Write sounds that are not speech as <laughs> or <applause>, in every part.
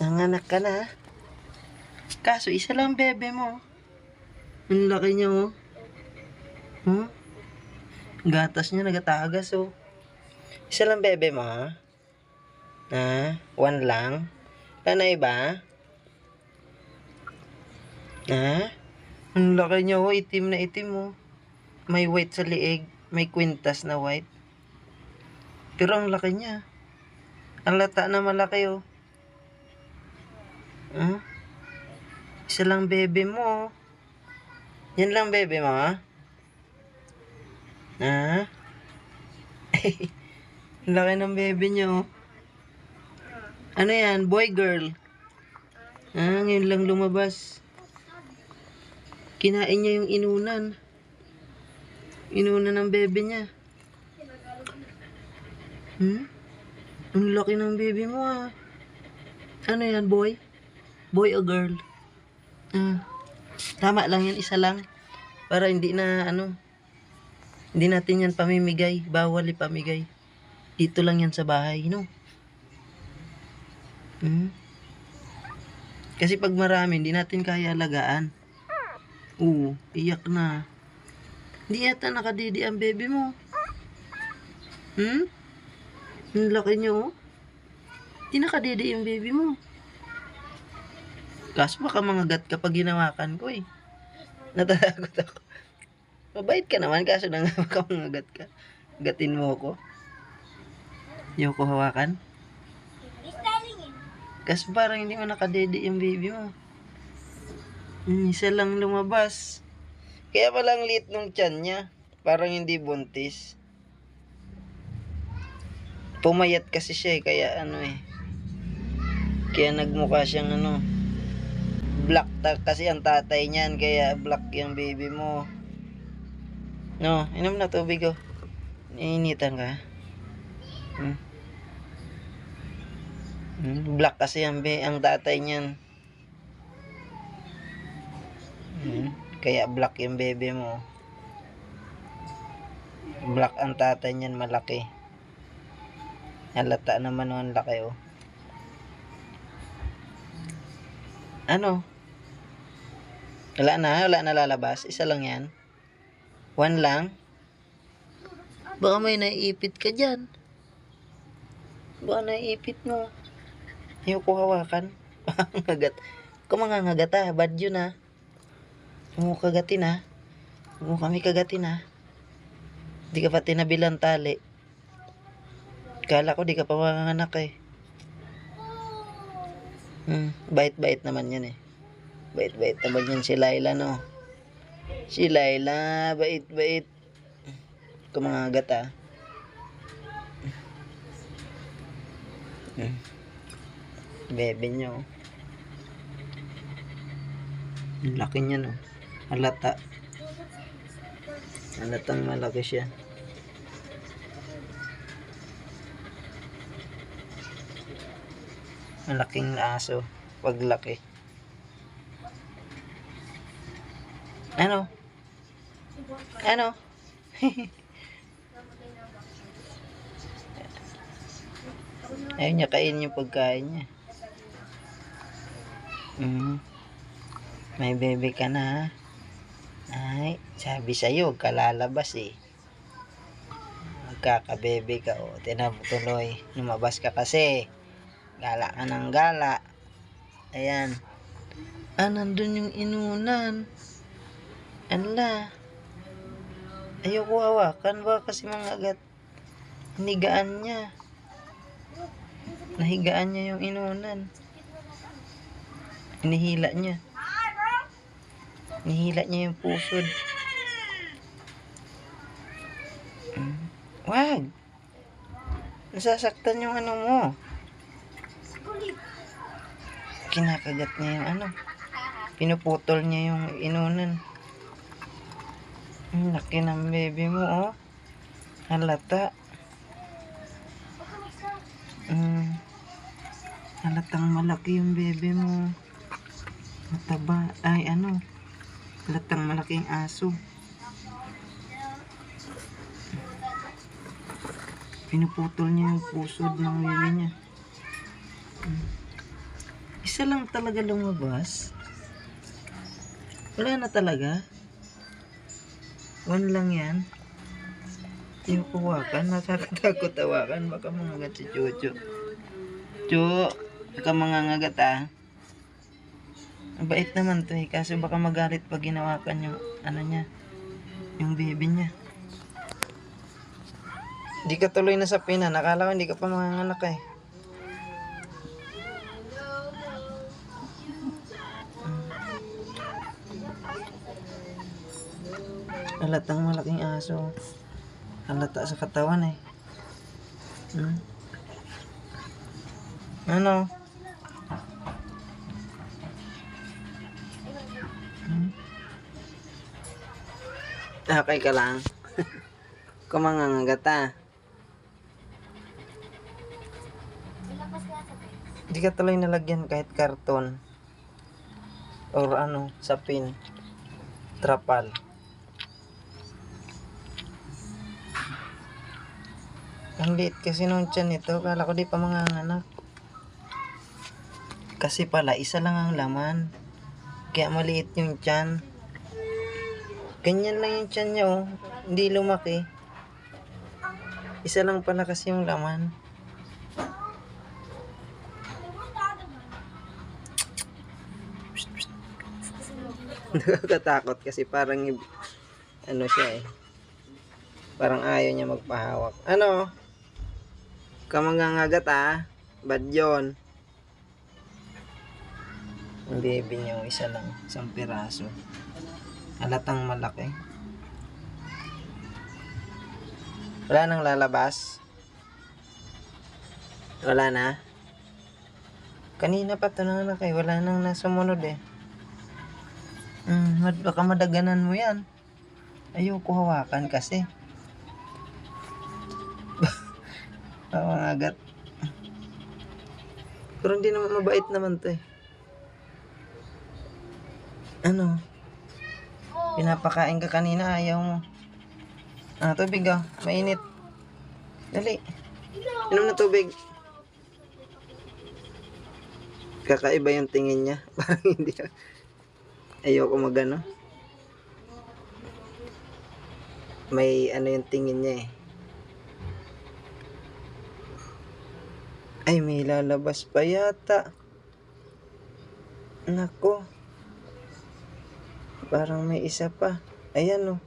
Nanganak ka na. Kaso, isa lang bebe mo. Ang laki niya, oh. Hmm? Gatas niya, nagatagas, oh. Isa lang bebe mo, ha? Ha? One lang? Wala na iba? Ha? Ang laki niya, oh. Itim na itim, oh. May white sa liig. May kwintas na white. Pero ang laki niya. Ang lata na malaki, oh. Hmm? Isa lang bebe mo. Yan lang bebe mo, ha? <laughs> Ha? Laki ng bebe niyo. oh. Ano yan? Boy, girl? Ah, ngayon lang lumabas. Kinain niya yung inunan. Inunan ng bebe niya. Hmm? Ang laki ng bebe mo ah. Ano yan, boy? Boy o girl? Ah. Tama lang yan, isa lang. Para hindi na, ano, hindi natin yan pamimigay. Bawal ipamigay. Dito lang yan sa bahay, no? Hmm? Kasi pag marami, hindi natin kaya alagaan. Oo, iyak na. Hindi yata nakadidi ang baby mo. Hmm? Ang laki niyo, oh. Hindi nakadidi yung baby mo. Kaso baka mangagat ka pag ginawakan ko eh. Natatakot ako. Mabait ka naman, kaso na baka mangagat ka. Gatin mo ako. Yung ko hawakan. Kaso parang hindi mo nakadede yung baby mo. Hmm, isa lang lumabas. Kaya palang liit nung tiyan niya. Parang hindi buntis. Pumayat kasi siya eh, kaya ano eh. Kaya nagmukha siyang ano. Black ta- kasi ang tatay niyan, kaya black yung baby mo. No, inom na tubig ko. Iniinitan ka. Hmm. Hmm, Black kasi ang, ang tatay niyan. Hmm, Kaya black yung bebe mo. Black ang tatay niyan, malaki. Halata naman ang laki oh. Ano? Wala na, wala na lalabas. Isa lang yan. One lang. Baka may naiipit ka dyan. Baka naiipit mo. Ayoko hawakan. <laughs> Ngagat. Kung mga ngagat ah, bad yun ah. Huwag kagatin ah. Huwag kami kagatin ah. Di ka pa tinabilan tali. Kala ko di ka pa manganak eh. Hmm, bait-bait naman yan eh. Bait-bait naman yan si Laila no. Si Laila, bait-bait. Kumangagat ah. Hmm. Bebe nyo. Ang laki niya no. Halata. Halatang malaki siya. Malaking aso. Pag laki. Ano? Ano? <laughs> Ayaw niya kainin yung pagkain niya. Mm. May bebe ka na ha? Ay, sabi sa'yo, huwag ka lalabas eh. Magkakabebe ka o. Tinabutuloy. Lumabas ka kasi. Gala ka ng gala. Ayan. Ah, nandun yung inunan. Anla. Ayoko hawakan ba kasi mga agat. Hinigaan niya. Nahigaan niya yung inunan. Hinihila niya. Nihila niya yung pusod. Mm. Wag! Nasasaktan yung ano mo. Kinakagat niya yung ano. Pinuputol niya yung inunan. Laki ng baby mo, oh. Halata. Mm. Halatang malaki yung baby mo. Mataba. Ay, ano. Halatang malaking aso. Pinuputol niya yung pusod ng baby niya. Mm. Isa lang talaga lumabas. Wala na talaga. One lang yan. Yung kuwakan, nakakatakot tawakan. Baka mangagat si Chucho. Chu, baka mangangagat ah. Ang bait naman to eh. Kaso baka magalit pag ginawakan yung ano niya. Yung baby niya. Hindi ka tuloy na sa pina. Nakala ko hindi ka pa manganganak eh. Halatang malaking aso. Halata sa katawan eh. Hmm? Ano? Hmm? Okay ka lang. <laughs> Kumangangagat ah. Hindi ka tuloy nalagyan kahit karton. Or ano, sapin. Trapal. Ang liit kasi nung tiyan nito. Kala ko di pa manganganak. Kasi pala, isa lang ang laman. Kaya maliit yung tiyan. Ganyan lang yung tiyan niya oh. Hindi lumaki. Isa lang pala kasi yung laman. <laughs> Nakakatakot kasi parang ano siya eh. Parang ayaw niya magpahawak. Ano? Kamangangagat ah. Bad yun. Ang baby niya, oh, isa lang. Isang piraso. Halatang malaki. Wala nang lalabas. Wala na. Kanina pa ito nang nakay. Wala nang nasumunod eh. Hmm, baka madaganan mo yan. Ayoko hawakan kasi. Pamangagat. Pero hindi naman mabait naman to eh. Ano? Pinapakain ka kanina, ayaw mo. Ah, tubig ah. Mainit. Dali. Inom na tubig. Kakaiba yung tingin niya. <laughs> Parang hindi. Ayoko magano. May ano yung tingin niya eh. Ay, may lalabas pa yata. Nako. Parang may isa pa. Ayan oh.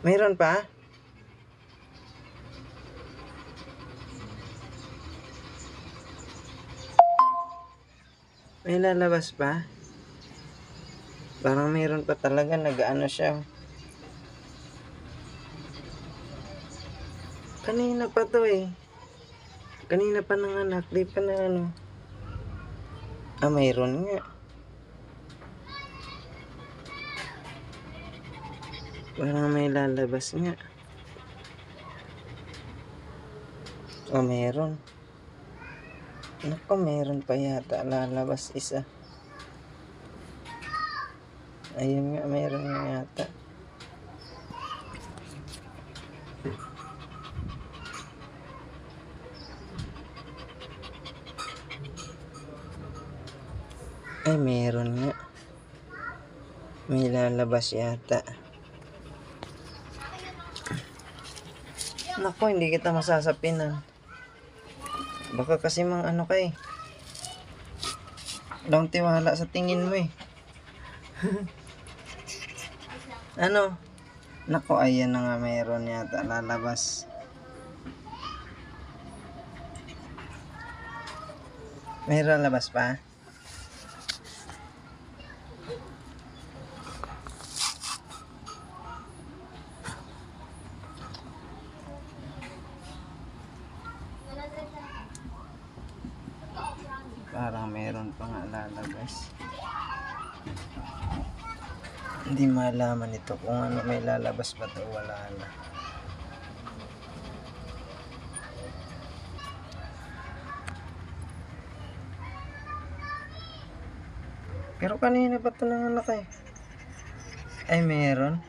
Mayroon pa? May lalabas pa? Parang mayroon pa talaga. Nag-ano siya. Kanina pa to eh. Kanina pa ng anak. Di pa na ano. Ah, mayroon nga. Parang may lalabas nga. Oh, meron. Nako, meron pa yata lalabas isa. Ayun nga, meron nga yata. Ay, meron nga. May lalabas yata. Nako, hindi kita masasapinan. Baka kasi mang ano ka eh. Walang tiwala sa tingin mo eh. <laughs> ano? Nako, ayan na nga mayroon yata lalabas. Mayroon labas pa? Parang meron pa nga lalabas. Hindi malaman ito kung ano may lalabas ba to wala na. Pero kanina pa ito nanganak eh. Ay meron.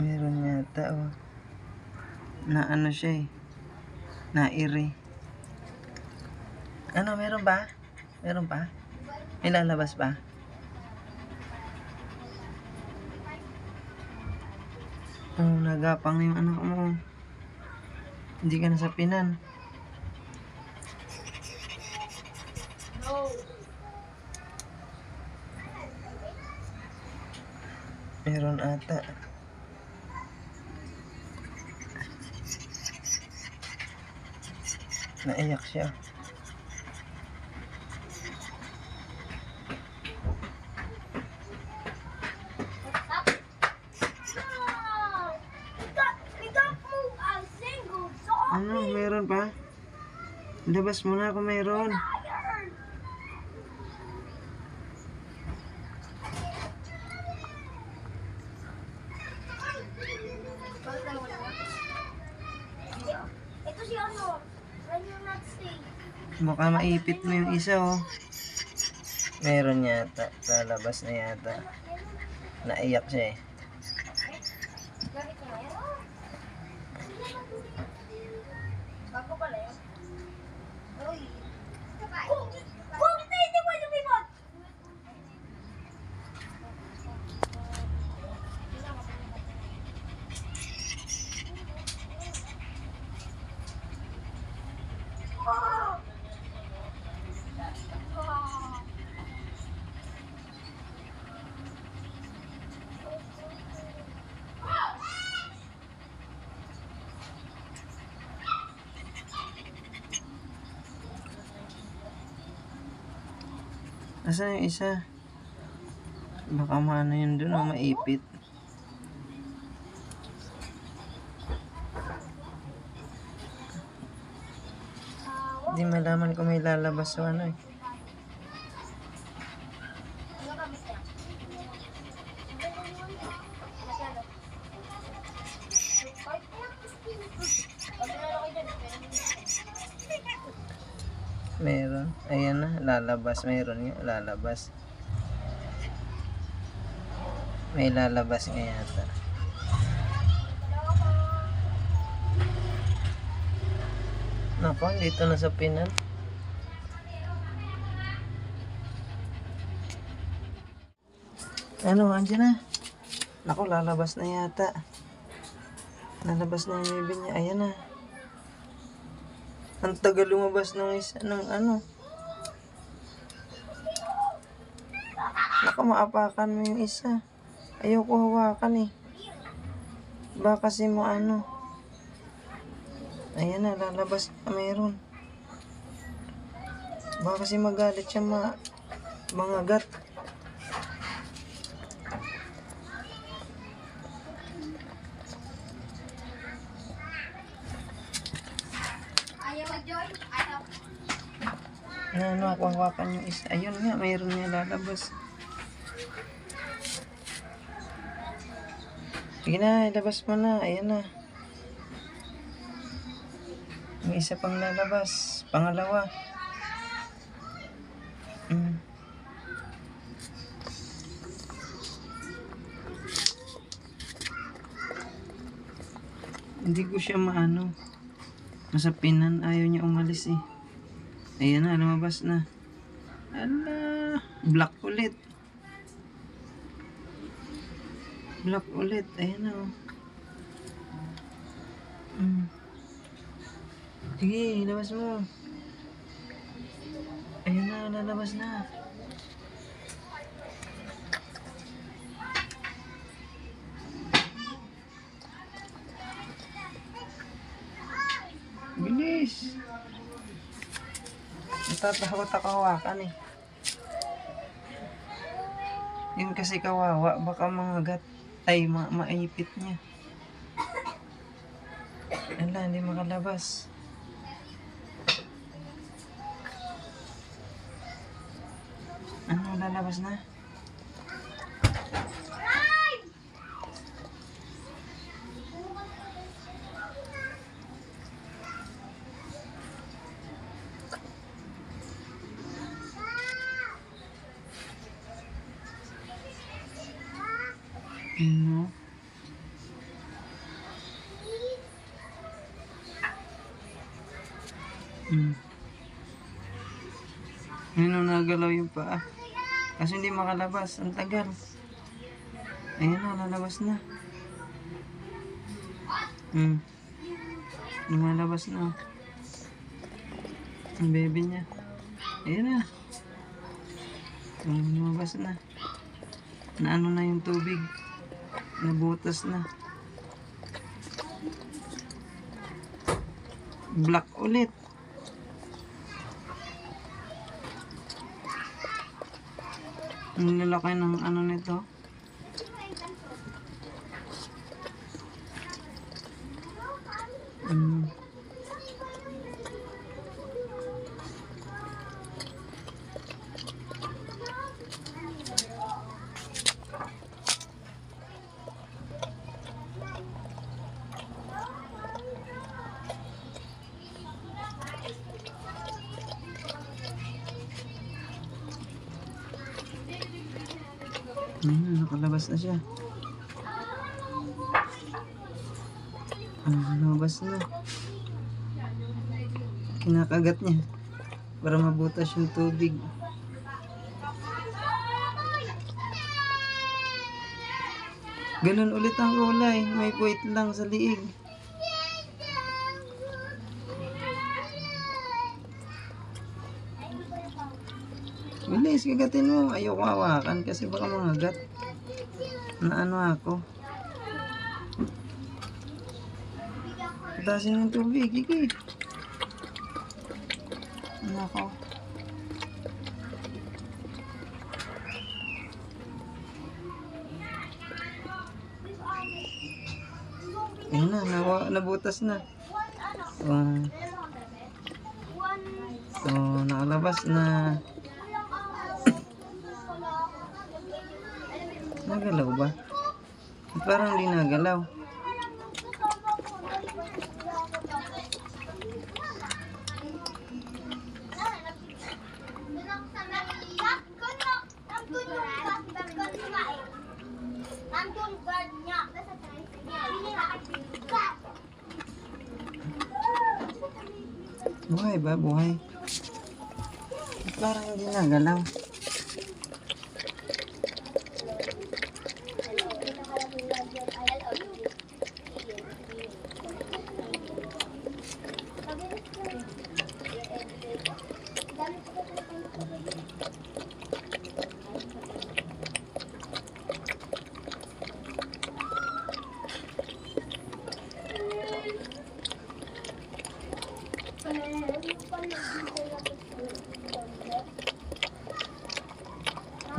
Meron yata, oh. Na ano siya eh. Nairi. Ano, meron ba? Meron pa? May ba? Oh, nagapang na yung anak mo. Hindi ka nasapinan. Meron ata. Naiyak siya. Ano, meron pa? Labas mo na kung meron. Ito si ano, when you're not staying. Baka maipit mo yung isa, oh. Meron yata. Lalabas na yata. Naiyak siya eh. Gamit mo na yan. Bago pala yun. Uy. Oh, Bakit na hindi mo lumipot? Nasaan yung isa? Baka maano yun dun, oh, maipit. Hindi malaman kung may lalabas o ano eh. Lalabas. Meron nga, lalabas. May lalabas nga yata. Nako, dito na sa pinan. Ano, andyan na. Nako, lalabas na yata. Lalabas na yung bibig niya. Ayan na. Ang tagal lumabas ng isa, ng ano. Naka maapakan mo yung isa. Ayoko hawakan eh. Baka kasi mo ano. Ayan na, lalabas na meron. Baka kasi magalit siya ma mga gat. Ayaw. Ano, hawakan yung isa. Ayun nga, mayroon niya lalabas. Sige na, ilabas mo na. Ayan na. May isa pang lalabas. Pangalawa. Mm. Hindi ko siya maano. Masapinan. Ayaw niya umalis eh. Ayan na, lumabas na. Ala, black ulit. Black ulit. Ayan na. Oh. Mm. Sige, labas mo. Ayan na, lalabas na. Bilis. Natatakot ako hawakan eh. Yun kasi kawawa, baka mangagat. Ay, ma maipit niya. Ala, hindi makalabas. Ano, lalabas na? Tingnan mo. Hmm. Ayun o, nagalaw yung paa. Kasi hindi makalabas. Ang tagal. Ayun o, lalabas na. Hmm. Lumalabas na. Oh. Ang baby niya. Ayun ah. na. Lumabas na. Naano na yung tubig. Nabutas na. Black ulit. Ang lalaki ng ano nito. Mm. Hmm, nakalabas na siya. Ah, lumabas na. Kinakagat niya. Para mabutas yung tubig. Ganun ulit ang kulay. May puwit lang sa liig. Bilis, kagatin mo. Ayoko hawakan kasi baka mangagat. Na ano ako. Patasin yung tubig, iki. Ano ako? Ayun na, nawa, nabutas na. Oh, oh, nakalabas na. Nagalaw ba? Parang di nagalaw. Buhay ba? Buhay. Parang hindi nagalaw.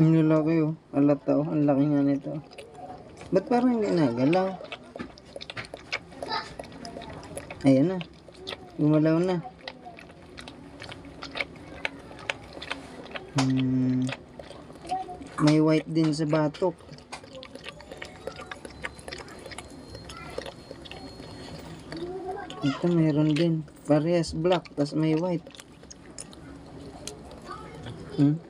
Ang lalaki oh. Alata oh. Ang laki nga nito. Ba't parang hindi nagalaw? Ayan na. Gumalaw na. Hmm. May white din sa batok. Ito meron din. Parehas black, tas may white. Hmm?